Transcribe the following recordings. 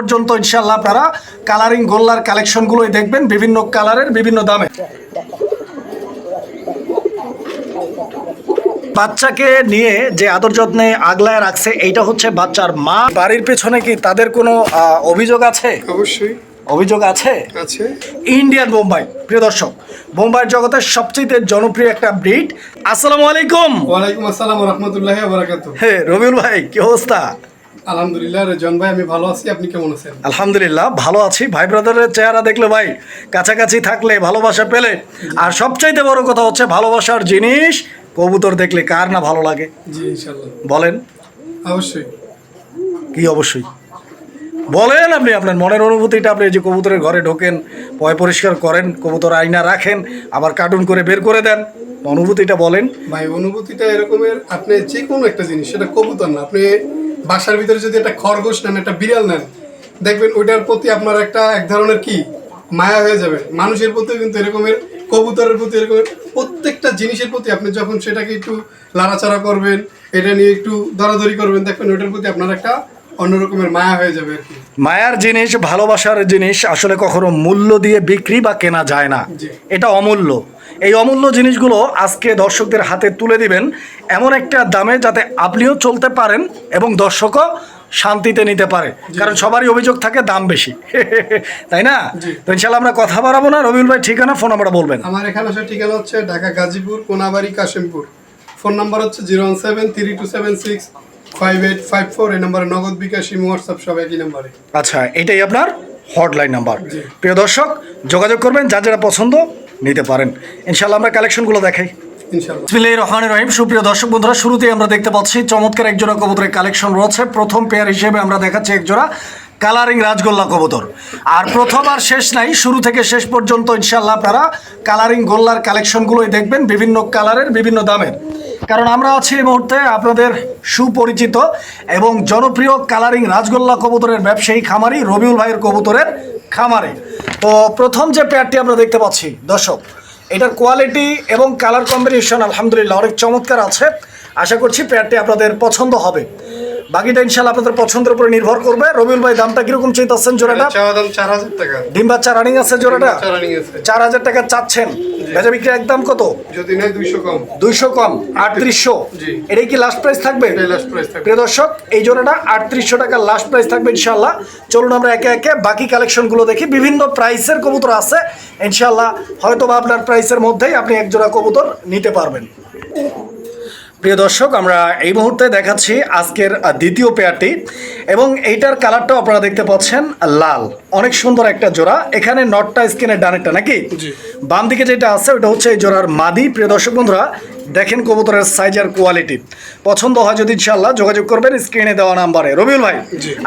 পর্যন্ত ইনশাল্লাহ আপনারা কালারিং গোল্লার কালেকশনগুলোই দেখবেন বিভিন্ন কালারের বিভিন্ন দামে। বাচ্চাকে নিয়ে যে আদর যত্নে আগলায় রাখছে এইটা হচ্ছে বাচ্চার মা। বাড়ির পেছনে কি তাদের কোনো অভিযোগ আছে? অবশ্যই। অভিযোগ আছে? আছে। ইন্ডিয়ান বোম্বাই প্রিয় দর্শক বোম্বাইয়ের জগতের সবচেয়ে জনপ্রিয় একটা ব্রিড। আসসালামু আলাইকুম। ওয়ালাইকুম আসসালাম রহমতুল্লাহ বারাকাতু হে রবিউল ভাই কি অবস্থা? আলহামদুলিল্লাহ রেজন ভাই আমি ভালো আছি আপনি কেমন আছেন? আলহামদুলিল্লাহ ভালো আছি। ভাই ব্রাদারের চেহারা দেখলে ভাই কাছাকাছি থাকলে ভালোবাসা পেলে। আর সবচাইতে বড় কথা হচ্ছে ভালোবাসার জিনিস কবুতর দেখলে কার না ভালো লাগে। জি বলেন। অবশ্যই। কি অবশ্যই? বলেন আপনি আপনার মনের অনুভূতিটা আপনি যে কবুতরের ঘরে ঢোকেন পয় পরিষ্কার করেন কবুতর আয়না রাখেন আবার কার্টুন করে বের করে দেন অনুভূতিটা বলেন। ভাই অনুভূতিটা এরকমের আপনি যে কোনো একটা জিনিস সেটা কবুতর না আপনি বাসার ভিতরে যদি একটা খরগোশ নেন একটা বিড়াল নেন দেখবেন ওইটার প্রতি আপনার একটা এক ধরনের কি? মায়া হয়ে যাবে। মানুষের প্রতিও কিন্তু এরকমের কবুতরের প্রতি এরকমের প্রত্যেকটা জিনিসের প্রতি আপনি যখন সেটাকে একটু লাড়াচাড়া করবেন এটা নিয়ে একটু দরাদরি করবেন দেখবেন ওইটার প্রতি আপনার একটা অন্যরকমের মায়া হয়ে যাবে মায়ার জিনিস ভালোবাসার জিনিস আসলে কখনো মূল্য দিয়ে বিক্রি বা কেনা যায় না। এটা অমূল্য। এই অমূল্য জিনিসগুলো আজকে দর্শকদের হাতে তুলে দিবেন। এমন একটা দামে যাতে আপনিও চলতে পারেন এবং দর্শকও শান্তিতে নিতে পারে। কারণ সবারই অভিযোগ থাকে দাম বেশি। তাই না? তো ইনশাল্লাহ আমরা কথা বাড়াবো না। রবিউল ভাই ঠিকানা ফোন নাম্বারটা বলবেন। আমার এখানে আসার ঠিকানা হচ্ছে ঢাকা গাজীপুর কোনাবাড়ি কাশিমপুর। ফোন নাম্বার হচ্ছে zero one seven three two seven six five eight five four. এই নাম্বারে নগদ বিকাশ ইমো হোয়াটসঅ্যাপ সব একই নাম্বারে। আচ্ছা এটাই আপনার হটলাইন নাম্বার। প্রিয় দর্শক যোগাযোগ করবেন যার যেটা পছন্দ। নিতে পারেন। ইনশাল্লাহ আমরা কালেকশনগুলো দেখাই। বিসমিল্লাহির রহিম। সুপ্রিয় দর্শক বন্ধুরা শুরুতেই আমরা দেখতে পাচ্ছি চমৎকার একজোড়া কবুতরের কালেকশন রয়েছে। প্রথম পেয়ার হিসেবে আমরা দেখাচ্ছি একজোড়া কালারিং রাজগোল্লা কবুতর। আর প্রথম আর শেষ নাই শুরু থেকে শেষ পর্যন্ত ইনশাল্লাহ আপনারা কালারিং গোল্লার কালেকশনগুলোই দেখবেন বিভিন্ন কালারের বিভিন্ন দামের। কারণ আমরা আছি এই মুহূর্তে আপনাদের সুপরিচিত এবং জনপ্রিয় কালারিং রাজগোল্লা কবুতরের ব্যবসায়ী খামারি রবিউল ভাইয়ের কবুতরের খামারে। তো প্রথম যে পেয়ারটি আমরা দেখতে পাচ্ছি, দর্শক, এটার কোয়ালিটি এবং কালার কম্বিনেশন আলহামদুলিল্লাহ, অনেক চমৎকার আছে। আশা করছি পেয়ারটি আপনাদের পছন্দ হবে। বাকিটা ইনশাল্লাহ আপনাদের পছন্দের উপরে নির্ভর করবে। রবিউল ভাই দামটা কীরকম চাইতেছেন জোড়াটা? ডিম বাচ্চা রানিং আছে জোড়াটা? চার হাজার টাকা চাচ্ছেন। ভেজা বিক্রি একদম কত? যদি দুইশো কম। দুইশো কম আটত্রিশশো। এটাই কি লাস্ট প্রাইস থাকবে? লাস্ট প্রাইস থাকবে। প্রিয় দর্শক এই জোড়াটা আটত্রিশশো টাকা লাস্ট প্রাইস থাকবে ইনশাল্লাহ চলুন আমরা একে একে বাকি কালেকশনগুলো দেখি। বিভিন্ন প্রাইসের কবুতর আছে। ইনশাল্লাহ হয়তো বা আপনার প্রাইসের মধ্যেই আপনি এক জোড়া কবুতর নিতে পারবেন। প্রিয় দর্শক আমরা এই মুহূর্তে দেখাচ্ছি আজকের দ্বিতীয় পেয়ারটি এবং এইটার কালারটাও আপনারা দেখতে পাচ্ছেন লাল। অনেক সুন্দর একটা জোড়া। এখানে নটটা স্কিনের ডানেরটা নাকি। বাম দিকে যেটা আছে ওটা হচ্ছে এই জোড়ার মাদি। প্রিয় দর্শক বন্ধুরা দেখেন কবুতরের সাইজ আর কোয়ালিটি পছন্দ হয় যদি ইনশাল্লাহ যোগাযোগ করবেন স্ক্রিনে দেওয়া নাম্বারে। রবিউল ভাই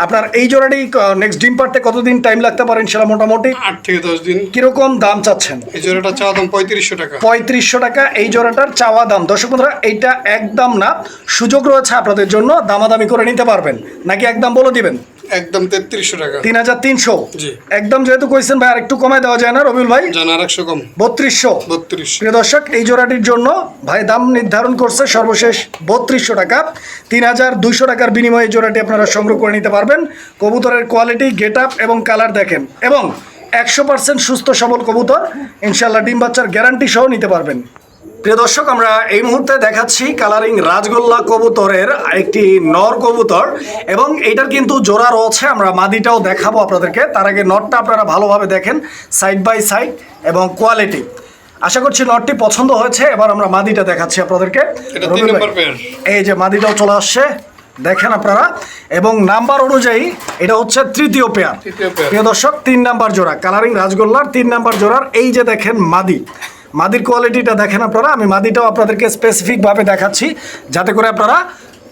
আপনার এই জোড়াটি নেক্সট ডিম পারতে কতদিন টাইম লাগতে পারে ইনশাল্লাহ মোটামুটি? আট থেকে দশ দিন। কীরকম দাম চাচ্ছেন? এই জোড়াটা চাওয়া দাম পঁয়ত্রিশশো টাকা। পঁয়ত্রিশশো টাকা এই জোড়াটার চাওয়া দাম। দর্শক বন্ধুরা এইটা একদম না সুযোগ রয়েছে আপনাদের জন্য দামাদামি করে নিতে পারবেন। নাকি একদম বলে দিবেন? একদম তেত্রিশশো টাকা। তিন হাজার তিনশো। জি। একদম যেহেতু কইছেন ভাই আর একটু কমায় দেওয়া যায় না রবিউল ভাই? জানা আর একশো কম। বত্রিশশো। বত্রিশশো প্রিয় দর্শক এই জোড়াটির জন্য ভাই দাম নির্ধারণ করছে সর্বশেষ বত্রিশশো টাকা। তিন হাজার দুইশো টাকার বিনিময়ে জোড়াটি আপনারা সংগ্রহ করে নিতে পারবেন। কবুতরের কোয়ালিটি গেট আপ এবং কালার দেখেন। এবং একশো পার্সেন্ট সুস্থ সবল কবুতর ইনশাল্লাহ ডিম বাচ্চার গ্যারান্টি সহ নিতে পারবেন। প্রিয় দর্শক আমরা এই মুহূর্তে দেখাচ্ছি কালারিং রাজগোল্লা কবুতরের একটি নর কবুতর এবং এইটার কিন্তু জোড়া রয়েছে। আমরা মাদিটাও দেখাবো আপনাদেরকে। তার আগে নটটা আপনারা ভালোভাবে দেখেন সাইড বাই সাইড এবং কোয়ালিটি আশা করছি নটটি পছন্দ হয়েছে। এবার আমরা মাদিটা দেখাচ্ছি আপনাদেরকে। এই যে মাদিটাও চলে আসছে দেখেন আপনারা। এবং নাম্বার অনুযায়ী এটা হচ্ছে তৃতীয় পেয়ার। প্রিয় দর্শক তিন নাম্বার জোড়া। কালারিং রাজগোল্লার তিন নাম্বার জোড়ার এই যে দেখেন মাদি। মাদির কোয়ালিটিটা দেখেন আপনারা। আমি মাদিটাও আপনাদেরকে স্পেসিফিকভাবে দেখাচ্ছি যাতে করে আপনারা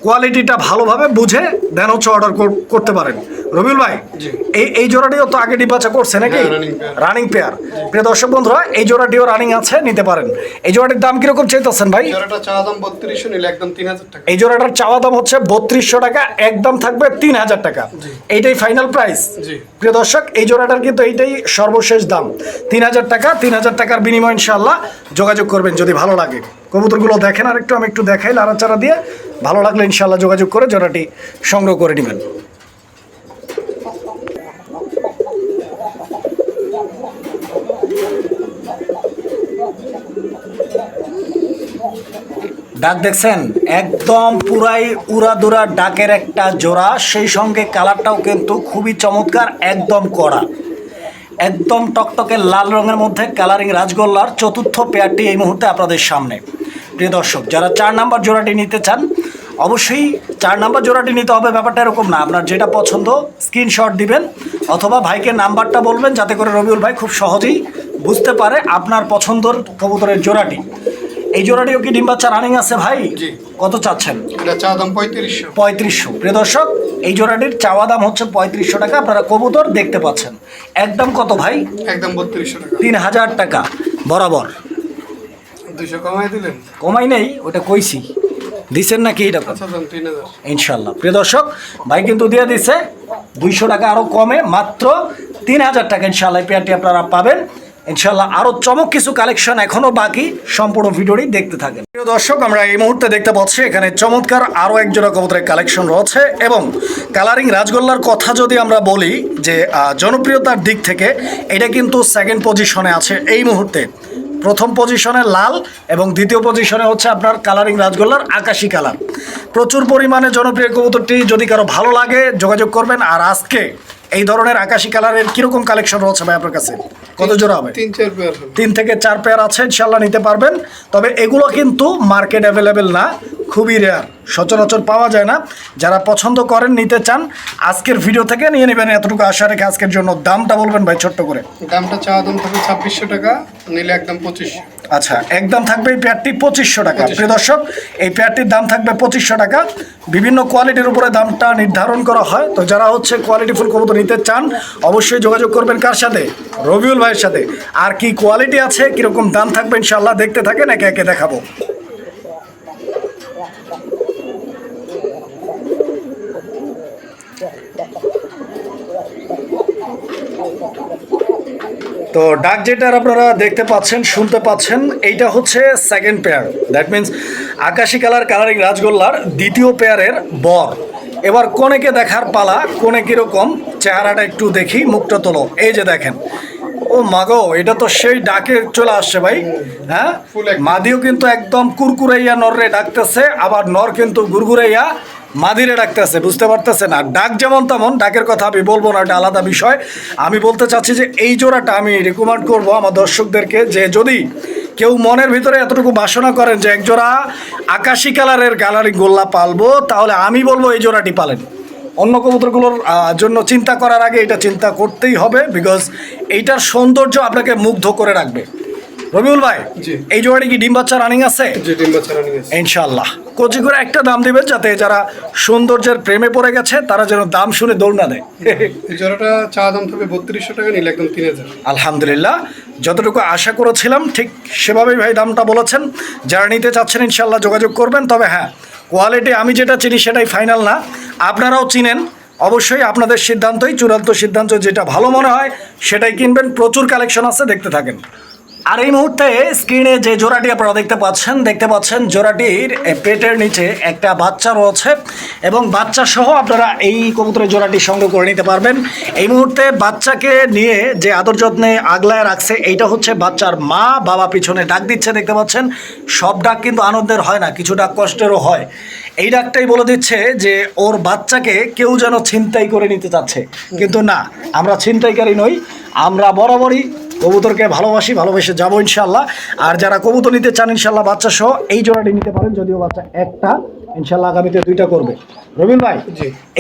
কোয়ালিটিটা ভালোভাবে বুঝে দেন হচ্ছে অর্ডার করতে পারেন। রবিউল ভাই এই এই জোড়াটিও তো আগে ডিবাচা করছে নাকি? হ্যাঁ। রানিং পেয়ার প্রিয় দর্শক বন্ধুরা এই জোড়াটিও রানিং আছে নিতে পারেন। এই জোড়াটির দাম কীরকম চাইতেছেন ভাই? জোড়াটা চাওয়া দাম বত্রিশশো নিলে একদম তিন হাজার টাকা। এই জোড়াটার চাওয়া দাম হচ্ছে বত্রিশশো টাকা একদম থাকবে তিন হাজার টাকা। এইটাই ফাইনাল প্রাইস জি। প্রিয় দর্শক এই জোড়াটার কিন্তু এইটাই সর্বশেষ দাম। তিন হাজার টাকা তিন হাজার টাকার বিনিময় ইনশাল্লাহ যোগাযোগ করবেন যদি ভালো লাগে। কবুতরগুলো দেখেন, আর একটু আমি একটু দেখাই, লাড়াচাড়া দিয়ে। ভালো লাগলে ইনশাল্লাহ যোগাযোগ করে জোড়াটি সংগ্রহ করে নেবেন। ডাক দেখছেন? একদম পুরাই উড়াদুরা ডাকের একটা জোড়া, সেই সঙ্গে কালারটাও কিন্তু খুবই চমৎকার, একদম কড়া। একদম টকটকে লাল রঙের মধ্যে কালারিং রাজগোল্লার চতুর্থ পেয়ারটি এই মুহূর্তে আপনাদের সামনে। প্রিয় দর্শক যারা চার নাম্বার জোড়াটি নিতে চান অবশ্যই চার নাম্বার জোড়াটি নিতে হবে ব্যাপারটা এরকম না। আপনার যেটা পছন্দ স্ক্রিনশট দিবেন অথবা ভাইকে নাম্বারটা বলবেন যাতে করে রবিউল ভাই খুব সহজেই বুঝতে পারে আপনার পছন্দর কবুতরের জোড়াটি। এই জোড়াটিও কি ডিম বাচ্চা রানিং আছে ভাই? কত চাচ্ছেন? এটা চা দাম পঁয়ত্রিশশো। পঁয়ত্রিশশো। প্রিয় দর্শক এই জোড়াটির চাওয়া দাম হচ্ছে পঁয়ত্রিশশো টাকা। আপনারা কবুতর দেখতে পাচ্ছেন। একদম কত ভাই? একদম বত্রিশশো টাকা। তিন হাজার টাকা। বরাবর। দুশো কমাই দিলেন? কমাই নেই ওটা কইছি। দিছেন নাকি এটা? ইনশাল্লাহ প্রিয় দর্শক ভাই কিন্তু দিয়ে দিছে। দুইশো টাকা আরও কমে মাত্র তিন হাজার টাকা ইনশাল্লাহ পেয়ারটি আপনারা পাবেন। ইনশাল্লাহ আরও চমক কিছু কালেকশন এখনও বাকি সম্পূর্ণ ভিডিওটি দেখতে থাকেন। প্রিয় দর্শক আমরা এই মুহূর্তে দেখতে পাচ্ছি এখানে চমৎকার আরও একজোড়া কবুতরের কালেকশন রয়েছে এবং কালারিং রাজগোল্লার কথা যদি আমরা বলি যে জনপ্রিয়তার দিক থেকে এটা কিন্তু সেকেন্ড পজিশনে আছে এই মুহূর্তে। প্রথম পজিশনে লাল এবং দ্বিতীয় পজিশনে হচ্ছে আপনার কালারিং রাজগোল্লার আকাশি কালার। প্রচুর পরিমাণে জনপ্রিয় কবুতরটি যদি কারও ভালো লাগে যোগাযোগ করবেন। আর আজকে এই ধরনের আকাশি কালারের কীরকম কালেকশন রয়েছে ভাই আপনার কাছে? কত জোড়া হবে? তিন চার পেয়ার তিন থেকে চার পেয়ার আছে ইনশাল্লাহ নিতে পারবেন। তবে এগুলো কিন্তু মার্কেট অ্যাভেলেবেল না খুবই রেয়ার সচরাচর পাওয়া যায় না। যারা পছন্দ করেন নিতে চান আজকের ভিডিও থেকে নিয়ে নেবেন এতটুকু আশা রেখে আজকের জন্য দামটা বলবেন ভাই ছোট্ট করে। দামটা চা দাম থাকবে ছাব্বিশশো টাকা নিলে একদম পঁচিশশো। আচ্ছা একদম থাকবে এই পেয়ারটি পঁচিশশো টাকা। প্রিয় দর্শক এই পেয়ারটির দাম থাকবে পঁচিশশো টাকা। বিভিন্ন কোয়ালিটির উপরে দামটা নির্ধারণ করা হয়। তো যারা হচ্ছে কোয়ালিটি ফুল কবুতর নিতে চান অবশ্যই যোগাযোগ করবেন কার সাথে? রবিউল ভাইয়ের সাথে। আর কি কোয়ালিটি আছে কীরকম দাম থাকবে ইনশাল্লাহ দেখতে থাকেন একে একে দেখাবো। তো ডাক যেটার আপনারা দেখতে পাচ্ছেন শুনতে পাচ্ছেন এইটা হচ্ছে সেকেন্ড পেয়ার দ্যাট মিন্স আকাশি কালার কালারিং রাজগোল্লার দ্বিতীয় পেয়ারের বর। এবার কোনেকে দেখার পালা কোনে কীরকম চেহারাটা একটু দেখি মুখটা তোলো। এই যে দেখেন। ও মাগো এটা তো সেই ডাকে চলে আসছে ভাই হ্যাঁ। মাদিও কিন্তু একদম কুরকুরাইয়া নররে ডাকতেছে আবার নর কিন্তু গুরগুরাইয়া মাদিরে ডাকতেছে বুঝতে পারতেছে না ডাক যেমন তেমন, ডাকের কথা আমি বলব না, এটা আলাদা বিষয়। আমি বলতে চাচ্ছি যে এই জোড়াটা আমি রেকমেন্ড করব আমার দর্শকদেরকে যে যদি কেউ মনের ভিতরে এতটুকু বাসনা করেন যে এক জোড়া আকাশি কালারের কালারিং গোল্লা পালবো, তাহলে আমি বলব এই জোড়াটি পালেন। অন্য কবুতরগুলোর জন্য চিন্তা করার আগে এটা চিন্তা করতেই হবে বিকজ এইটার সৌন্দর্য আপনাকে মুগ্ধ করে রাখবে। রবিউল ভাই এই জোড়াটি কি ডিম বাচ্চা রানিং আছে। ইনশাল্লাহ কচি করে একটা দাম দিবেন যাতে যারা সৌন্দর্যের প্রেমে পড়ে গেছে তারা যেন দাম শুনে দৌড় না দেয়। জোড়াটা চা দাম থাকবে বত্রিশশো টাকা নিলে একদম তিন হাজার। আলহামদুলিল্লাহ যতটুকু আশা করেছিলাম ঠিক সেভাবেই ভাই দামটা বলেছেন। যারা নিতে চাচ্ছেন ইনশাল্লাহ যোগাযোগ করবেন। তবে হ্যাঁ কোয়ালিটি আমি যেটা চিনি সেটাই ফাইনাল না। আপনারাও চিনেন। অবশ্যই আপনাদের সিদ্ধান্তই চূড়ান্ত সিদ্ধান্ত যেটা ভালো মনে হয় সেটাই কিনবেন। প্রচুর কালেকশন আছে দেখতে থাকেন। আর এই মুহূর্তে স্ক্রিনে যে জোড়াটি আপনারা দেখতে পাচ্ছেন দেখতে পাচ্ছেন জোড়াটির পেটের নিচে একটা বাচ্চা রয়েছে এবং বাচ্চা সহ আপনারা এই কবুতরের জোড়াটি সংগ্রহ করে নিতে পারবেন। এই মুহূর্তে বাচ্চাকে নিয়ে যে আদর যত্নে আগলায় রাখছে, এইটা হচ্ছে বাচ্চার মা। বাবা পিছনে ডাক দিচ্ছে, দেখতে পাচ্ছেন? সব ডাক কিন্তু আনন্দের হয় না, কিছু ডাক কষ্টেরও হয়। এই ডাকটাই বলে দিচ্ছে যে, ওর বাচ্চাকে কেউ যেন ছিনতাই করে নিতে চাচ্ছে। কিন্তু না, আমরা ছিনতাইকারী নই, আমরা বরাবরই কবুতরকে ভালোবাসি ভালোবেসে যাব ইনশাল্লাহ আর যারা কবুতর নিতে চান ইনশাল্লাহ বাচ্চা সহ এই জোড়াটি নিতে পারেন যদিও বাচ্চা একটা ইনশাল্লাহ আগামীতে দুইটা করবে। রবিন ভাই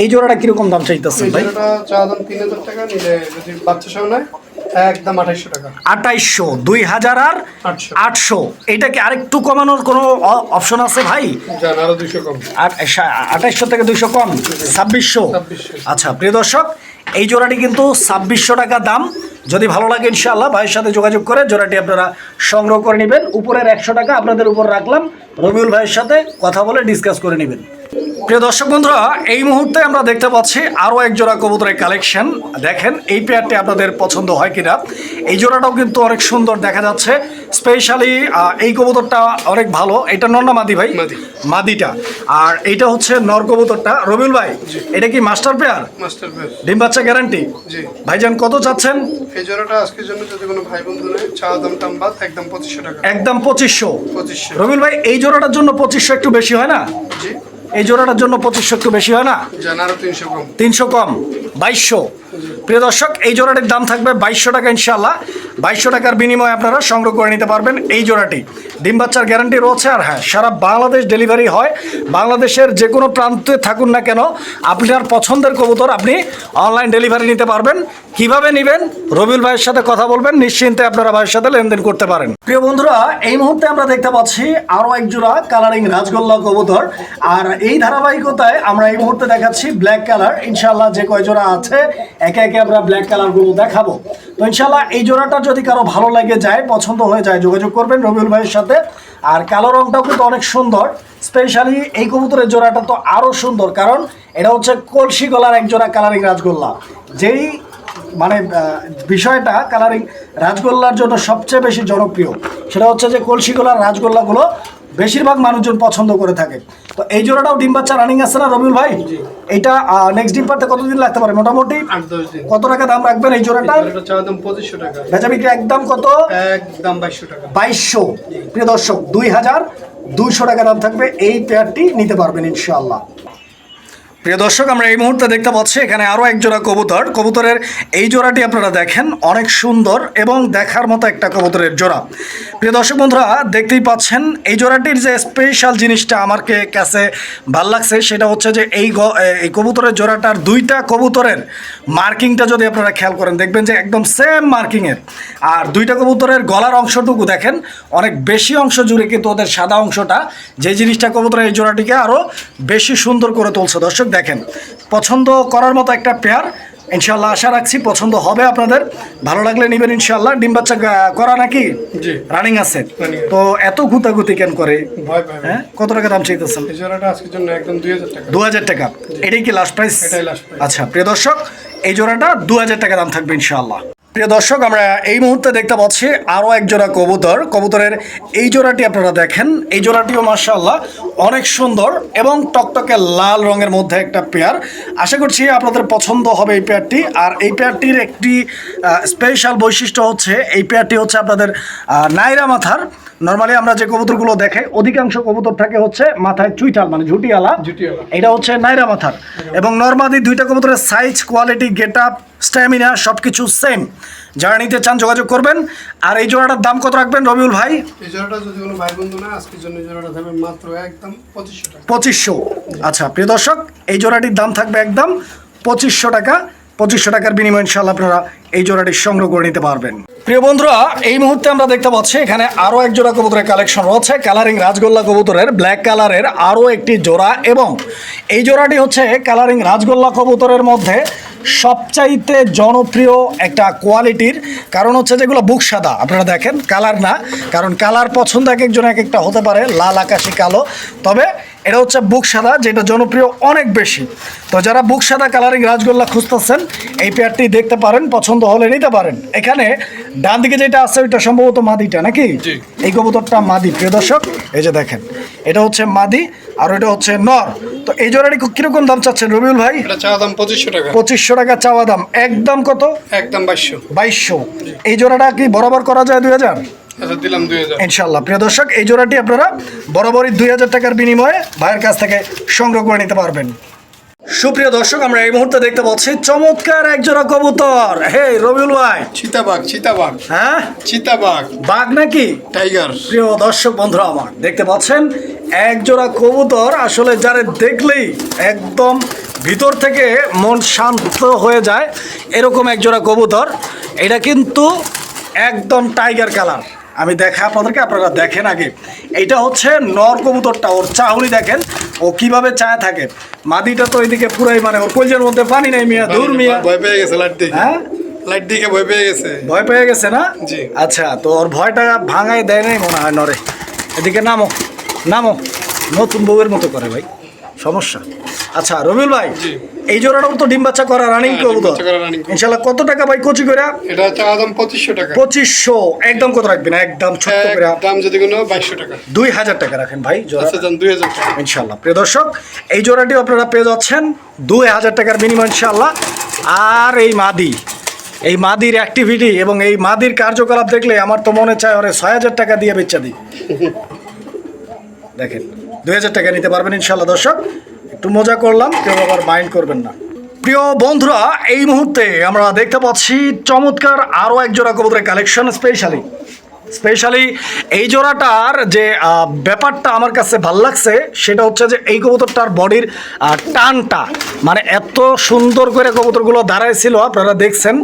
এই জোড়াটা কীরকম দাম চাইতেছেন এই ভাই? একদম আঠাইশশো টাকা। আঠাইশশো দুই হাজার আর আটশো। এটা কি আরেকটু কমানোর কোনো অপশন আছে ভাই? আঠাইশশো থেকে দুইশো কম? ছাব্বিশশো। আচ্ছা প্রিয় দর্শক এই জোড়াটি কিন্তু ছাব্বিশশো টাকা দাম। যদি ভালো লাগে ইনশাআল্লাহ ভাইয়ের সাথে যোগাযোগ করে জোড়াটি আপনারা সংগ্রহ করে নেবেন। উপরের একশো টাকা আপনাদের উপর রাখলাম। রবিউল ভাইয়ের সাথে কথা বলে ডিসকাস করে নেবেন। প্রিয় দর্শক বন্ধুরা এই মুহূর্তে আমরা দেখতে পাচ্ছি আরও এক জোড়া কবুতরের কালেকশন দেখেন এই পেয়ারটি আপনাদের পছন্দ হয় কিনা? এই জোড়াটাও কিন্তু অনেক সুন্দর দেখা যাচ্ছে। স্পেশালি এই কবুতরটা অনেক ভালো। এটা নন্না মাদি ভাই? মাদি। মাদিটা। আর এইটা হচ্ছে নর কবুতরটা। রবিউল ভাই এটা কি মাস্টার পেয়ার মাস্টার বেশ ডিম বাচ্চা গ্যারান্টি ভাইজান কত চাচ্ছেন? এই জোড়াটা আজকের জন্য যদি কোনো ভাই বন্ধু নেয় চাওয়া দাম টাম বাদ একদম পঁচিশশো টাকা। একদম পঁচিশশো। পঁচিশশো। রবিউল ভাই এই জোড়াটার জন্য পঁচিশশো একটু বেশি হয় না? জি। এই জোড়াটার জন্য পঁচিশশো একটু বেশি হয় না? তিনশো কম তিনশো কম। বাইশশো। প্রিয় দর্শক, এই জোড়াটির দাম থাকবে বাইশশো টাকা ইনশাল্লাহ বাইশশো টাকার বিনিময়ে আপনারা সংগ্রহ করে নিতে পারবেন এই জোড়াটি। ডিম বাচ্চার গ্যারান্টি রয়েছে আর হ্যাঁ সারা বাংলাদেশ ডেলিভারি হয়। বাংলাদেশের যে কোনো প্রান্তে থাকুন না কেন আপনার পছন্দের কবুতর আপনি অনলাইন ডেলিভারি নিতে পারবেন। কীভাবে নেবেন? রবিউল ভাইয়ের সাথে কথা বলবেন। নিশ্চিন্তে আপনারা ভাইয়ের সাথে লেনদেন করতে পারেন। প্রিয় বন্ধুরা, এই মুহূর্তে আমরা দেখতে পাচ্ছি আরও এক জোড়া কালারিং রাজগোল্লা কবুতর। আর এই ধারাবাহিকতায় আমরা এই মুহূর্তে দেখাচ্ছি ব্ল্যাক কালার ইনশাল্লাহ যে কয় জোড়া আছে, একে একে আমরা ব্ল্যাক কালারগুলো দেখাবো। তো ইনশাল্লাহ এই জোড়াটা যদি কারও ভালো লাগে যায়, পছন্দ হয়ে যায়, যোগাযোগ করবেন রবিউল ভাইয়ের সাথে। আর কালো রংটাও কিন্তু অনেক সুন্দর স্পেশালি এই কবুতরের জোড়াটা তো আরও সুন্দর, কারণ এটা হচ্ছে কলসি গলার এক জোড়া কালারিং রাজগোল্লা। যেই মানে বিষয়টা কালারিং রাজগোল্লার জন্য সবচেয়ে বেশি জনপ্রিয়, সেটা হচ্ছে যে কলসি গলার রাজগোল্লাগুলো বেশিরভাগ মানুষজন পছন্দ করে থাকে। তো এই জোড়াটাও ডিম বাচ্চা রানিং আসছে না রবিউল ভাই? এটা নেক্সট ডিম পারতে কতদিন লাগতে পারে? মোটামুটি কত টাকা দাম রাখবেন এই জোড়াটা? পঁচিশশো টাকা। বেচা বিক্রি একদম কত? একদম বাইশশো টাকা। বাইশশো। প্রিয় দর্শক দুই হাজার দুইশো টাকা দাম থাকবে। এই পেয়ারটি নিতে পারবেন ইনশাআল্লাহ। প্রিয় দর্শক, আমরা এই মুহূর্তে দেখতে পাচ্ছি এখানে আরও এক জোড়া কবুতর। কবুতরের এই জোড়াটি আপনারা দেখেন, অনেক সুন্দর এবং দেখার মতো একটা কবুতরের জোড়া। প্রিয় দর্শক বন্ধুরা, দেখতেই পাচ্ছেন, এই জোড়াটির যে স্পেশাল জিনিসটা আমারকে কাছে ভালো লাগছে, সেটা হচ্ছে যে এই এই কবুতরের জোড়াটার দুইটা কবুতরের মার্কিংটা যদি আপনারা খেয়াল করেন, দেখবেন যে একদম সেম মার্কিংয়ের। আর দুইটা কবুতরের গলার অংশটুকু দেখেন, অনেক বেশি অংশ জুড়ে কিন্তু ওদের সাদা অংশটা। যে জিনিসটা কবুতরের এই জোড়াটিকে আরও বেশি সুন্দর করে তুলছে। দর্শক দেখেন পছন্দ করার মতো একটা পেয়ার ইনশাল্লাহ আশা রাখছি পছন্দ হবে আপনাদের। ভালো লাগলে নেবেন ইনশাল্লাহ ডিম বাচ্চা করা নাকি? রানিং আছে। তো এত গুতাগুতি কেন করে? হ্যাঁ? কত টাকা দাম চাইতেছেন? দু হাজার টাকা। এটাই কি লাস্ট প্রাইস। আচ্ছা প্রিয় দর্শক এই জোড়াটা দু হাজার টাকা দাম থাকবে ইনশাআল্লাহ। প্রিয় দর্শক, আমরা এই মুহূর্তে দেখতে পাচ্ছি আরও এক জোড়া কবুতর। কবুতরের এই জোড়াটি আপনারা দেখেন। এই জোড়াটিও মার্শাল্লাহ অনেক সুন্দর এবং টকটকে লাল রঙের মধ্যে একটা পেয়ার। আশা করছি আপনাদের পছন্দ হবে এই পেয়ারটি। আর এই পেয়ারটির একটি স্পেশাল বৈশিষ্ট্য হচ্ছে, এই পেয়ারটি হচ্ছে আপনাদের নাইরা মাথার। নর্মালি আমরা যে কবুতরগুলো দেখে অধিকাংশ কবুতর থাকে হচ্ছে মাথায় চুইটাল মানে ঝুটিয়ালা ঝুটিয়ালা। এটা হচ্ছে নাইরা মাথার। এবং নর্মালি দুইটা কবুতরের size quality get up stamina সব কিছু সেম যারা নিতে চান যোগাযোগ করবেন। আর এই জোড়াটার দাম কত রাখবেন রবিউল ভাই? এই জোড়াটা যদি কোনো ভাই বন্ধু না আজকের জন্য জোড়াটা থাকবে মাত্র একদম পঁচিশশো টাকা। পঁচিশশো। আচ্ছা প্রিয় দর্শক এই জোড়াটির দাম থাকবে একদম পঁচিশশো টাকা। পঁচিশশো টাকার বিনিময়ে ইনশাল্লাহ আপনারা এই জোড়াটি সংগ্রহ করে নিতে পারবেন। প্রিয় বন্ধুরা, এই মুহূর্তে আমরা দেখতে পাচ্ছি এখানে আরও এক জোড়া কবুতরের কালেকশন রয়েছে, কালারিং রাজগোল্লা কবুতরের, ব্ল্যাক কালারের আরও একটি জোড়া এবং এই জোড়াটি হচ্ছে কালারিং রাজগোল্লা কবুতরের মধ্যে সবচাইতে জনপ্রিয় একটা কোয়ালিটির কারণ হচ্ছে যেগুলো বুক সাদা। আপনারা দেখেন, কালার না, কারণ কালার পছন্দ এক একজন এক একটা হতে পারে, লাল, আকাশি, কালো। তবে এটা হচ্ছে বুক সাদা যেটা জনপ্রিয় অনেক বেশি। তো যারা বুক সাদা কালারিং রাজগোল্লা খুঁজতেছেন এই পেয়ারটি দেখতে পারেন পছন্দ হলে নিতে পারেন। এখানে ডান দিকে যেটা আছে ওইটা সম্ভবত মাদিটা নাকি। এই কবুতরটা মাদি প্রিয় দর্শক এই যে দেখেন। এটা হচ্ছে মাদি আর এটা হচ্ছে নর। তো এই জোড়াটি কীরকম দাম চাচ্ছেন রবিউল ভাই? চাওয়া দাম পঁচিশশো টাকা। পঁচিশশো টাকা চাওয়া দাম। একদম কত? একদম বাইশশো। বাইশশো। এই জোড়াটা কি বরাবর করা যায় দুই হাজার? আচ্ছা ইনশাল্লাহ প্রিয় দর্শক এই জোড়াটি আপনারা বরাবরই দুই হাজার টাকার বিনিময়ে ভাইয়ের কাছ থেকে সংগ্রহ করে নিতে পারবেন। সুপ্রিয় দর্শক আমরা এই মুহূর্তে দেখতে পাচ্ছি চমৎকার এক জোড়া কবুতর। হে রবিউল ভাই। চিতাবাঘ চিতাবাঘ। হ্যাঁ? চিতাবাঘ। বাঘ নাকি? টাইগার। প্রিয় দর্শক বন্ধুরা আমার দেখতে পাচ্ছেন এক জোড়া কবুতর আসলে যারা দেখলেই একদম ভিতর থেকে মন শান্ত হয়ে যায় এরকম এক জোড়া কবুতর। এটা কিন্তু একদম টাইগার কালার। আমি দেখা আপনাদেরকে আপনারা দেখেন আগে। এইটা হচ্ছে নর কবুতরটা ওর চাউনি দেখেন ও কীভাবে চায় থাকে। মাদিটা তো এদিকে পুরাই মানে ওর কলজের মধ্যে পানি নেই মিয়া দূর মিয়া। ভয় পেয়ে গেছে দেখে। হ্যাঁ? লাইট দেখে ভয় পেয়ে গেছে। ভয় পেয়ে গেছে না? জি। আচ্ছা তো ওর ভয়টা ভাঙাই দেয় নাই মনে হয় নরে। এদিকে নামো নামো। নতুন বউয়ের মতো করে ভাই। সমস্যা। আচ্ছা রবিউল ভাই এই জোড়াটাও তো ডিম বাচ্চা করা রানিং হ্যাঁ, কবুতর। বাচ্চা। ইনশাল্লাহ কত টাকা ভাই কচি করে এটা হচ্ছে আদাম পঁচিশশো টাকা। পঁচিশশো। একদম কত রাখবেন? একদম ছোট্ট করে দাম যদি কোনো বাইশশো টাকা। দুই হাজার টাকা রাখেন ভাই জোড়া আচ্ছা যান দুই হাজার টাকা। ইনশাল্লাহ। প্রিয় দর্শক এই জোড়াটি আপনারা পেয়ে যাচ্ছেন। দুই হাজার টাকার মিনিমাম ইনশাল্লাহ। আর এই মাদি এই মাদির অ্যাক্টিভিটি এবং এই মাদির কার্যকলাপ দেখলে আমার তো মনে চায় ওরে ছয় হাজার টাকা দিয়ে বেচা দিই। দেখেন। দুই হাজার টাকা নিতে পারবেন ইনশাল্লাহ দর্শক। একটু মজা করলাম, কেউ আবার মাইন্ড করবেন না। প্রিয় বন্ধুরা, এই মুহূর্তে আমরা দেখতে পাচ্ছি চমৎকার আরও এক জোড়া কবুতরের কালেকশন স্পেশালি স্পেশালি এই জোড়াটার যে ব্যাপারটা আমার কাছে ভালো লাগছে, সেটা হচ্ছে যে এই কবুতরটার বডির টানটা মানে এত সুন্দর করে কবুতরগুলো দাঁড়ায় ছিল, আপনারা দেখছেন।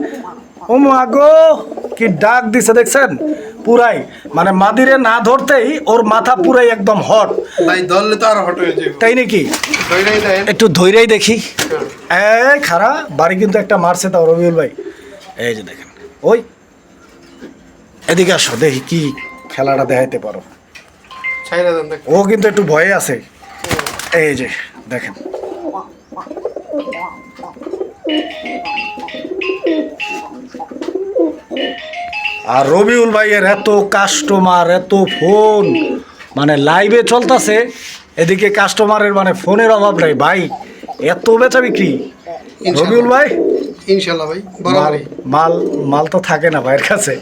ও মাগো কি ডাক দিছে, দেখছেন? পুরাই মানে মাদিরে না ধরতেই ওর মাথা পুরাই একদম হট ভাই ধরলে তো আর হট হয়ে যাবে তাই নাকি? ধরেই একটু ধৈর্যই দেখি। এ খারা বাড়ি কিন্তু একটা মারছে তাও রবিউল ভাই। এই যে দেখেন। ওই এদিকে আসো দেখি কি খেলাটা দেখাইতে পারো। ও কিন্তু একটু ভয়ে আছে। এই যে দেখেন। আর রবিউল ভাইয়ের এত কাস্টমার এত ফোন মানে লাইভে চলতেছে এদিকে কাস্টমারের মানে ফোনের অভাব নাই। ভাই এত বেচা বিক্রি। রবিউল ভাই? ইনশাল্লাহ ভাই মাল মাল তো থাকে না ভাইয়ের কাছে।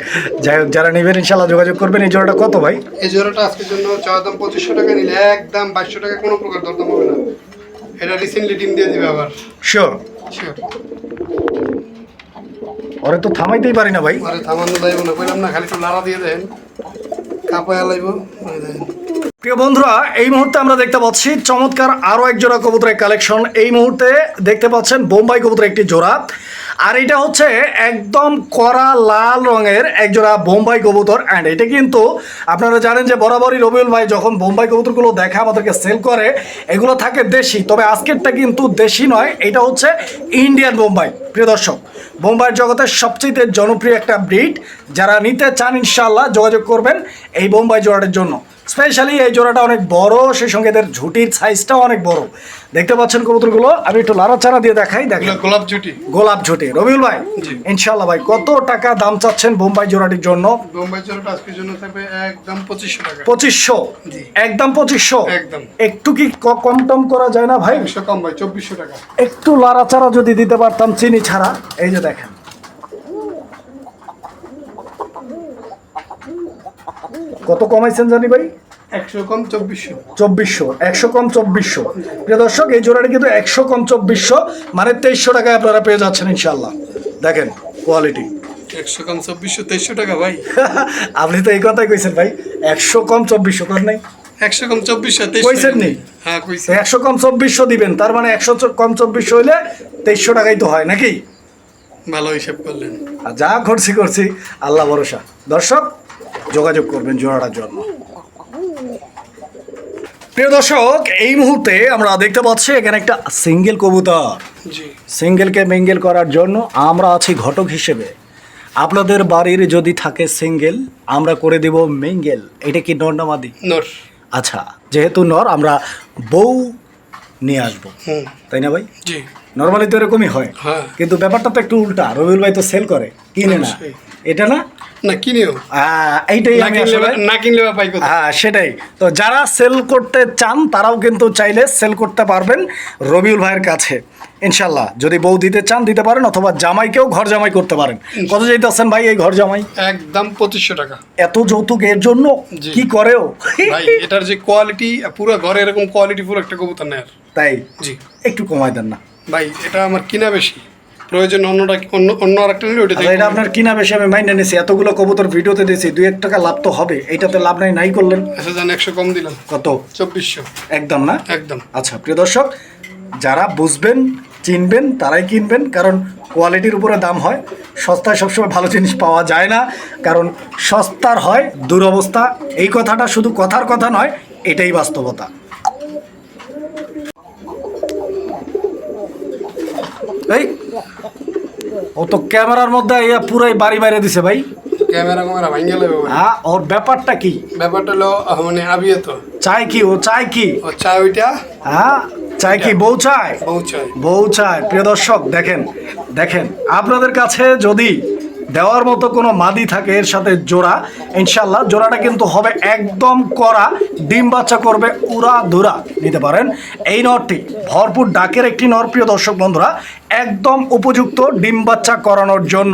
যাই হোক যারা নেবেন ইনশাল্লাহ যোগাযোগ করবেন। এই জোড়াটা কত ভাই? এই জোড়াটা আজকের জন্য চাওয়া দাম পঁচিশশো টাকা নিলে একদম বাইশশো টাকা কোনো প্রকার দরদাম হবে না। এটা রিসেন্টলি ডিম দিয়ে দিবে আবার। শিওর শিওর ওরে তো থামাইতেই পারি না ভাই। পরে থামানো যাইব না কইলাম না খালি একটু লাড়া দিয়ে দেন। কাপায়া লাইব প্রিয় বন্ধুরা এই মুহূর্তে আমরা দেখতে পাচ্ছি চমৎকার আরও এক জোড়া কবুতরের কালেকশন এই মুহূর্তে দেখতে পাচ্ছেন বোম্বাই কবুতরের একটি জোড়া। আর এটা হচ্ছে একদম কড়া লাল রঙের একজোড়া বোম্বাই কবুতর অ্যান্ড এটা কিন্তু আপনারা জানেন যে বরাবরই রবিউল ভাই যখন বোম্বাই কবুতরগুলো দেখা আমাদেরকে সেল করে, এগুলো থাকে দেশি, তবে আজকেরটা কিন্তু দেশি নয়, এটা হচ্ছে ইন্ডিয়ান বোম্বাই প্রিয় দর্শক। বোম্বাইয়ের জগতের সবচেয়ে জনপ্রিয় একটা ব্রিড, যারা নিতে চান ইনশাল্লাহ যোগাযোগ করবেন এই বোম্বাই জোড়াটার জন্য। স্পেশালি এই জোড়াটা অনেক বড় সেই সঙ্গে এদের ঝুটির সাইজটাও অনেক বড়। দেখতে পাচ্ছেন কবুতরগুলো? আমি একটু লাড়াচাড়া দিয়ে দেখাই দেখেন। গোলাপ জুটি গোলাপ ঝুটি। রবিউল ভাই ইনশাল্লাহ ভাই কত টাকা দাম চাচ্ছেন বোম্বাই জোড়াটির জন্য? বোম্বাই জোড়াটা আজকের জন্য থাকবে একদম পঁচিশশো টাকা। পঁচিশশো? একদম পঁচিশশো? একদম। একটু কি ক- কম টম করা যায় না ভাই? কম ভাই চব্বিশশো টাকা। একটু লাড়াচাড়া যদি দিতে পারতাম চিনি ছাড়া এই যে দেখেন। কত কমাইছেন জানি ভাই? একশো কম চব্বিশশো। চব্বিশশো একশো কম চব্বিশশো। প্রিয় দর্শক এই জোড়াটি কিন্তু একশো কম চব্বিশশো মানে তেইশশো টাকায় আপনারা পেয়ে যাচ্ছেন ইনশাল্লাহ দেখেন কোয়ালিটি একশো কম চব্বিশশো তেইশশো টাকা ভাই। আপনি তো এই কথাই কইছেন ভাই একশো কম চব্বিশশো কর নাই? একশো কম চব্বিশশো কইছেন নি? হ্যাঁ একশো কম চব্বিশশো দিবেন তার মানে একশো কম চব্বিশশো হইলে তেইশশো টাকাই তো হয় নাকি? ভালো হিসাব করলেন। আর যা করছি করছি আল্লাহ ভরসা। দর্শক যোগাযোগ করবেন জোড়াটার জন্য। প্রিয় দর্শক এই মুহূর্তে আমরা দেখতে পাচ্ছি এখানে একটা সিঙ্গেল কবুতর। সিঙ্গেলকে মিঙ্গেল করার জন্য আমরা আছি ঘটক হিসেবে। আপনাদের বাড়ির যদি থাকে সিঙ্গেল আমরা করে দেব মিঙ্গেল। এটা কি নর্নামাদি নর। আচ্ছা যেহেতু নর আমরা বউ নিয়ে আসব। তাই না ভাই? জি। নর্মালি তো এরকমই হয়। হ্যাঁ। কিন্তু ব্যাপারটা তো একটু উল্টা। রবিউল ভাই তো সেল করে। কিনে না। এটা না? না কিনেও? এইটাই না আমি কিনলে আসলে না কিনলে পাই হ্যাঁ সেটাই। তো যারা সেল করতে চান তারাও কিন্তু চাইলে সেল করতে পারবেন রবিউল ভাইয়ের কাছে। ইনশাল্লাহ যদি বউ দিতে চান দিতে পারেন অথবা জামাইকেও ঘর জামাই করতে পারেন। কত যেতেছেন ভাই এই ঘর জামাই? একদম পঁচিশশো টাকা। এত যৌতুক এর জন্য? কি করেও? ভাই এটার যে কোয়ালিটি পুরো ঘরে এরকম কোয়ালিটি ফুল একটা কবুতর নেয় তাই? জি। একটু কমাই দেন না। ভাই এটা আমার কিনা বেশি। প্রয়োজন অন্যটা অন্য অন্য আরেকটা নিলে ওটা আচ্ছা, এটা আপনার কিনা বেশি আমি মাইন্ডে নিয়েছি এতগুলো কবুতর ভিডিওতে দিয়েছি দুই এক টাকা লাভ তো হবে। এইটাতে লাভ নাই নাই করলেন। আচ্ছা জান একশো কম দিলাম। কত? চব্বিশশো। একদম না? একদম। আচ্ছা প্রিয় দর্শক যারা বুঝবেন চিনবেন তারাই কিনবেন কারণ কোয়ালিটির উপরে দাম হয়। সস্তায় সবসময় ভালো জিনিস পাওয়া যায় না কারণ সস্তার হয় দুরবস্থা। এই কথাটা শুধু কথার কথা নয় এটাই বাস্তবতা। এই ও তো ক্যামেরার মধ্যে ইয়া পুরাই বাড়ি বাইরে দিছে ভাই। ক্যামেরা ক্যামেরা ভাঙ্গে লাগবে হ্যাঁ ওর ব্যাপারটা কি? ব্যাপারটা হলো মানে আবি তো চাই কি ও চাই কি? ও চায় ওইটা? হ্যাঁ চায় কি বউ চায়? বউ চায়। বউ চায়। প্রিয় দর্শক দেখেন দেখেন আপনাদের কাছে যদি দেওয়ার মতো কোনো মাদি থাকে এর সাথে জোড়া। ইনশাল্লাহ জোড়াটা কিন্তু হবে একদম করা ডিম বাচ্চা করবে উড়া ধুরা, নিতে পারেন। এই নরটি ভরপুর ডাকের একটি নর, প্রিয় দর্শক বন্ধুরা, একদম উপযুক্ত ডিম বাচ্চা করানোর জন্য।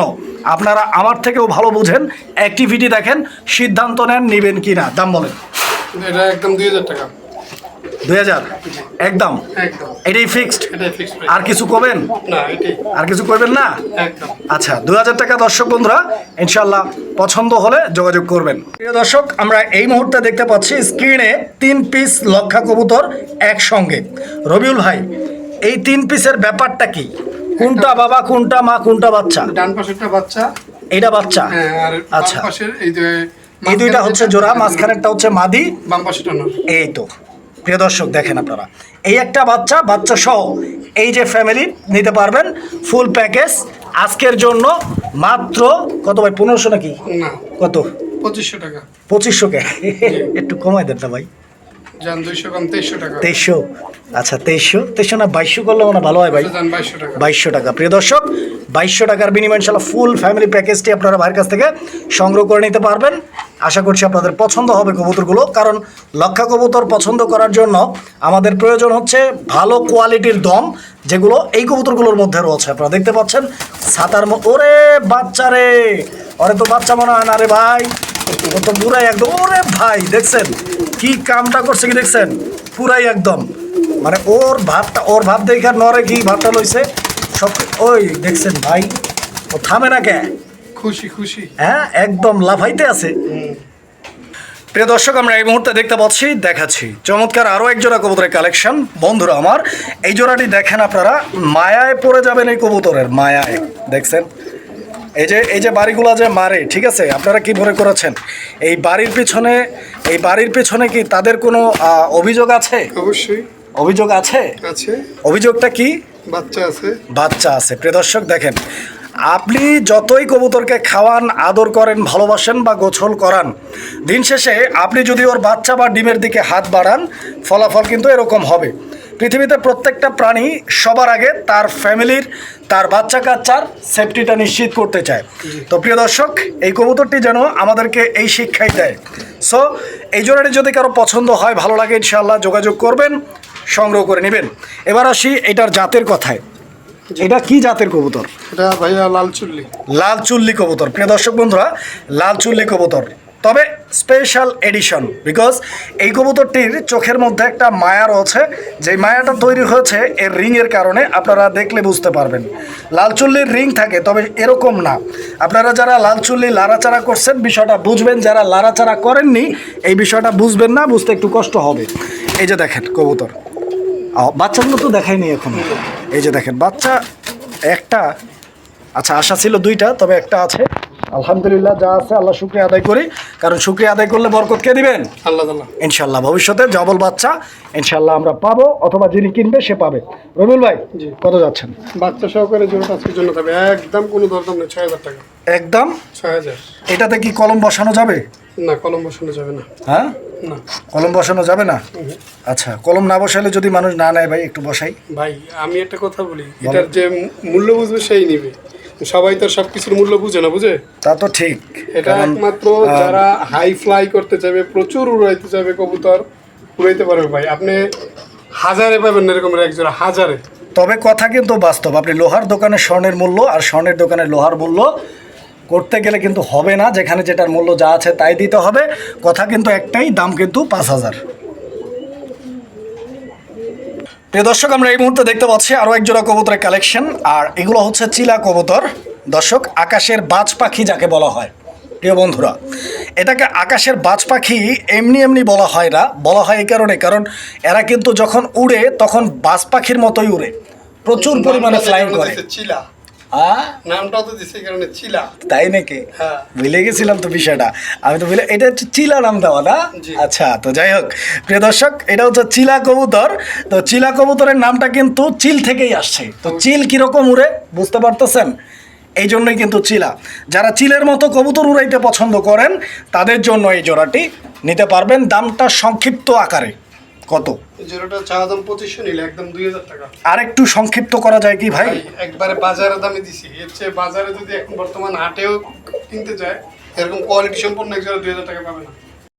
আপনারা আমার থেকেও ভালো বুঝেন অ্যাক্টিভিটি দেখেন, সিদ্ধান্ত নেন নেবেন কি না দাম বলেন। এটা একদম দুই হাজার টাকা। দুই হাজার? একদম? এটাই ফিক্সড আর কিছু কবেন আর কিছু করবেন না? আচ্ছা দু হাজার টাকা দর্শক বন্ধুরা ইনশাল্লাহ পছন্দ হলে যোগাযোগ করবেন। প্রিয় দর্শক আমরা এই মুহূর্তে দেখতে পাচ্ছি স্ক্রিনে তিন পিস লক্ষা কবুতর একসঙ্গে। রবিউল ভাই এই তিন পিসের ব্যাপারটা কি? কোনটা বাবা কোনটা মা কোনটা বাচ্চা? ডান পাশেরটা বাচ্চা। এটা বাচ্চা? হ্যাঁ আচ্ছা। এই দুইটা হচ্ছে জোড়া মাঝখানেরটা হচ্ছে মাদি। বাম পাশেরটা এই তো। প্রিয় দর্শক দেখেন আপনারা। এই একটা বাচ্চা বাচ্চা সহ এই যে ফ্যামিলি নিতে পারবেন ফুল প্যাকেজ আজকের জন্য মাত্র কত ভাই পনেরোশো নাকি? কত? পঁচিশশো টাকা। পঁচিশশো কে? একটু কমাই দেন না ভাই। তেইশশো আচ্ছা তেইশশো? তেইশশো না বাইশশো করলে মনে ভালো হয় ভাই। বাইশশো টাকা। প্রিয় দর্শক বাইশশো টাকার বিনিময়ে ইনশাল্লাহ ফুল ফ্যামিলি প্যাকেজটি আপনারা ভাইয়ের কাছ থেকে সংগ্রহ করে নিতে পারবেন। আশা করছি আপনাদের পছন্দ হবে কবুতরগুলো, কারণ লক্ষা কবুতর পছন্দ করার জন্য আমাদের প্রয়োজন হচ্ছে ভালো কোয়ালিটির দম, যেগুলো এই কবুতরগুলোর মধ্যে রয়েছে। আপনারা দেখতে পাচ্ছেন, সাতার ওরে বাচ্চা রে! ওরে তো বাচ্চা মনে হয় না রে ভাই। ও তো পুরাই একদম ওরে ভাই, দেখছেন? কি কামটা করছে কি দেখছেন? পুরাই একদম। মানে ওর ভাবটা ওর ভাব দেখে নরে কি ভাবটা লইছে? সব ওই, দেখছেন ভাই, ও থামে না কে? খুশি খুশি। হ্যাঁ একদম লাফাইতে আছে। প্রিয় দর্শক আমরা এই মুহূর্তে দেখতে পাচ্ছি দেখাচ্ছি। চমৎকার আরও এক জোড়া কবুতরের কালেকশন। বন্ধুরা আমার এই জোড়াটি দেখেন আপনারা মায়ায় পড়ে যাবেন এই কবুতরের মায়ায়। দেখছেন? এই যে এই যে বাড়িগুলো যে মারে ঠিক আছে? আপনারা কি মনে করেছেন? এই বাড়ির পিছনে এই বাড়ির পিছনে কি তাদের কোনো অভিযোগ আছে? অবশ্যই। অভিযোগ আছে? আছে। অভিযোগটা কি? বাচ্চা আছে। বাচ্চা আছে। প্রিয় দর্শক দেখেন আপনি যতই কবুতরকে খাওয়ান, আদর করেন, ভালোবাসেন বা গোছল করান, দিন শেষে আপনি যদি ওর বাচ্চা বা ডিমের দিকে হাত বাড়ান, ফলাফল কিন্তু এরকম হবে। পৃথিবীতে প্রত্যেকটা প্রাণী সবার আগে তার ফ্যামিলির, তার বাচ্চা কাচ্চার সেফটিটা নিশ্চিত করতে চায়। তো প্রিয় দর্শক, এই কবুতরটি যেন আমাদেরকে এই শিক্ষাই দেয়। সো এই জোড়াটি যদি কারও পছন্দ হয়, ভালো লাগে, ইনশাআল্লাহ যোগাযোগ করবেন, সংগ্রহ করে নেবেন। এবার আসি এটার জাতের কথায়। এটা কি জাতের কবুতর? এটা ভাইয়া লাল চুল্লি। লাল চুল্লি কবুতর। প্রিয় দর্শক বন্ধুরা লাল চুল্লি কবুতর। তবে স্পেশাল এডিশন বিকজ এই কবুতরটির চোখের মধ্যে একটা মায়া রয়েছে। যে মায়াটা তৈরি হয়েছে এর রিংয়ের কারণে আপনারা দেখলে বুঝতে পারবেন। লাল চুল্লির রিং থাকে তবে এরকম না। আপনারা যারা লাল চুল্লি লাড়াচাড়া করছেন বিষয়টা বুঝবেন। যারা লাড়াচাড়া করেননি এই বিষয়টা বুঝবেন না বুঝতে একটু কষ্ট হবে। এই যে দেখেন কবুতর। আ, বাচ্চাগুলো তো দেখায়নি এখন। এই যে দেখেন বাচ্চা একটা আচ্ছা আশা ছিল দুইটা তবে একটা আছে। আলহামদুলিল্লাহ যা আছে আল্লাহ শুক্রিয়া আদায় করি। কারণ শুক্রিয়া আদায় করলে বরকত কে দিবেন? আল্লাহ তাল্লাহ ইনশাল্লাহ ভবিষ্যতে জবল বাচ্চা ইনশাল্লাহ আমরা পাবো অথবা যিনি কিনবে সে পাবে। রবিউল ভাই জি। কত যাচ্ছেন? বাচ্চা সহকারে জোড়াটা আজকের জন্য তবে একদম কোনো দরদাম নেই ছয় হাজার টাকা। একদম? ছয় হাজার। এটাতে কি কলম বসানো যাবে? না কলম বসানো যাবে না। হ্যাঁ? কলম বসানো যাবে না? আচ্ছা কলম না বসালে যদি মানুষ না নেয় ভাই একটু বসাই। ভাই আমি একটা কথা বলি এটার যে মূল্য বুঝবে সেই নিবে। সবাই তো সব কিছুর মূল্য বুঝে না বুঝে? তা তো ঠিক এটা একমাত্র যারা হাই ফ্লাই করতে চাইবে প্রচুর উড়াইতে চাইবে কবুতর উড়াইতে পারবে ভাই। আপনি হাজারে পাবেন না এরকম এক জোড়া হাজারে। তবে কথা কিন্তু বাস্তব। আপনি লোহার দোকানে স্বর্ণের মূল্য আর স্বর্ণের দোকানে লোহার মূল্য করতে গেলে কিন্তু হবে না যেখানে যেটার মূল্য যা আছে তাই দিতে হবে। কথা কিন্তু একটাই দাম কিন্তু পাঁচ হাজার। প্রিয় দর্শক আমরা এই মুহূর্তে দেখতে পাচ্ছি আরও একজোড়া কবুতরের কালেকশন আর এগুলো হচ্ছে চিলা কবুতর। দর্শক আকাশের বাজ পাখি যাকে বলা হয়। প্রিয় বন্ধুরা এটাকে আকাশের বাজ পাখি এমনি এমনি বলা হয় না বলা হয় এই কারণে কারণ এরা কিন্তু যখন উড়ে তখন বাজ পাখির মতোই উড়ে। প্রচুর পরিমাণে ফ্লাইং করে। চিলা। হ্যাঁ? নামটাও তো দিছে কারণে চিলা। তাই নাকি? হ্যাঁ। ভুলে গেছিলাম তো বিষয়টা। আমি তো ভুলে এটা হচ্ছে চিলা নাম দেওয়া না? আচ্ছা তো যাই হোক। প্রিয় দর্শক এটা হচ্ছে চিলা কবুতর। তো চিলা কবুতরের নামটা কিন্তু চিল থেকেই আসছে। তো চিল কীরকম উড়ে বুঝতে পারতেছেন? এই জন্যই কিন্তু চিলা। যারা চিলের মতো কবুতর উড়াইতে পছন্দ করেন তাদের জন্য এই জোড়াটি নিতে পারবেন। দামটা সংক্ষিপ্ত আকারে। কত? জিরোটা চা দাম পঁচিশশো নিলে একদম দুই হাজার টাকা। আর একটু সংক্ষিপ্ত করা যায় কি ভাই? একবারে বাজারে দামে দিছি। এর চেয়ে বাজারে যদি এখন বর্তমান হাটেও কিনতে যায় এরকম কোয়ালিটি সম্পন্ন এক দুই হাজার টাকা পাবে না।